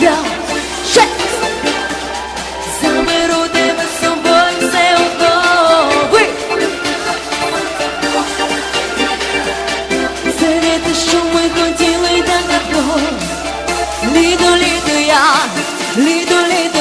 я ще заберу тебе з собою все одно. Це те, що ми хотіли так давно. Літо, літо я, літо, літо